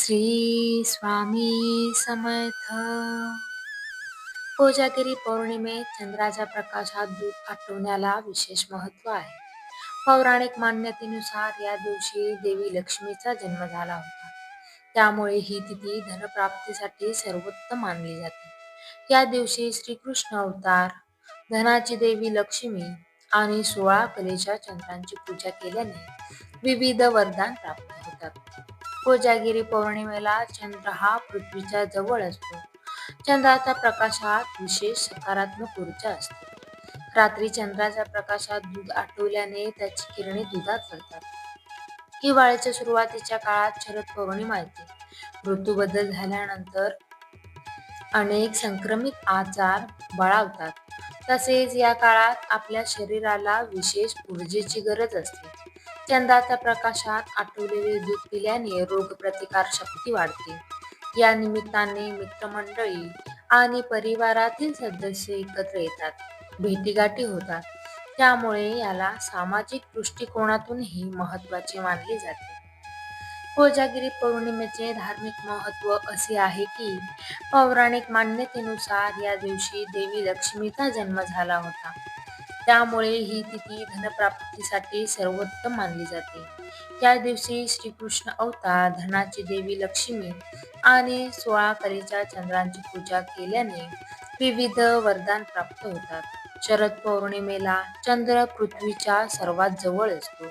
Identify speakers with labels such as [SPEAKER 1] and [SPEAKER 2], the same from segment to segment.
[SPEAKER 1] श्री स्वामी समर्थ। कोजागिरी पौर्णिमेत चंद्राच्या प्रकाशात दूध आठवण्याला विशेष महत्त्व आहे. पौराणिक मान्यतेनुसार या दिवशी देवी लक्ष्मीचा जन्म झाला होता. त्यामुळे ही तिथी धनप्राप्तीसाठी सर्वोत्तम मानली जाते. या दिवशी श्रीकृष्ण अवतार धनाची देवी लक्ष्मी आणि सोळा कलेच्या चंद्रांची पूजा केल्याने विविध वरदान प्राप्त होतात. कोजागिरी पौर्णिमेला चंद्र हा पृथ्वीच्या जवळ असतो. चंद्राच्या प्रकाशात विशेष सकारात्मक ऊर्जा असते. रात्री चंद्राच्या प्रकाशात दूध आटवल्याने त्याची किरणे दुधात पडतात हिवाळ्याच्या सुरुवातीच्या काळात शरद पौर्णिमा येते. ऋतू बदल झाल्यानंतर अनेक संक्रमित आजार बळावतात. तसेच या काळात आपल्या शरीराला विशेष ऊर्जेची गरज असते. चंद्राच्या प्रकाशात आठवलेले दूध पिल्याने रोगप्रतिकार शक्ती वाढते. या निमित्ताने मित्रमंडळी आणि परिवारातील सदस्य एकत्र येतात भेटीगाठी होतात. त्यामुळे याला सामाजिक दृष्टिकोनातूनही महत्त्वाचे मानले जाते. कोजागिरी पौर्णिमेचे धार्मिक महत्त्व असे आहे की पौराणिक मान्यतेनुसार या दिवशी देवी लक्ष्मीचा जन्म झाला होता. त्यामुळे ही तिथी धनप्राप्तीसाठी सर्वोत्तम मानली जाते. या दिवशी श्रीकृष्ण अवतार धनाची देवी लक्ष्मी आणि सोळा कलेच्या चंद्रांची पूजा केल्याने विविध वरदान प्राप्त होतात. शरद पौर्णिमेला चंद्र पृथ्वीच्या सर्वात जवळ असतो.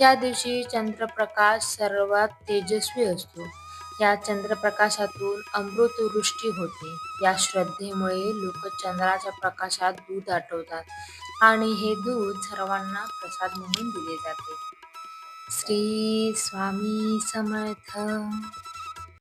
[SPEAKER 1] या दिवशी चंद्रप्रकाश सर्वात तेजस्वी असतो. या चंद्रप्रकाशातून अमृतवृष्टी होते. या श्रद्धेमुळे लोक चंद्राच्या प्रकाशात दूध आठवतात. आणि हे दूध सर्वांना प्रसाद म्हणून दिले जाते. श्री स्वामी समर्थ.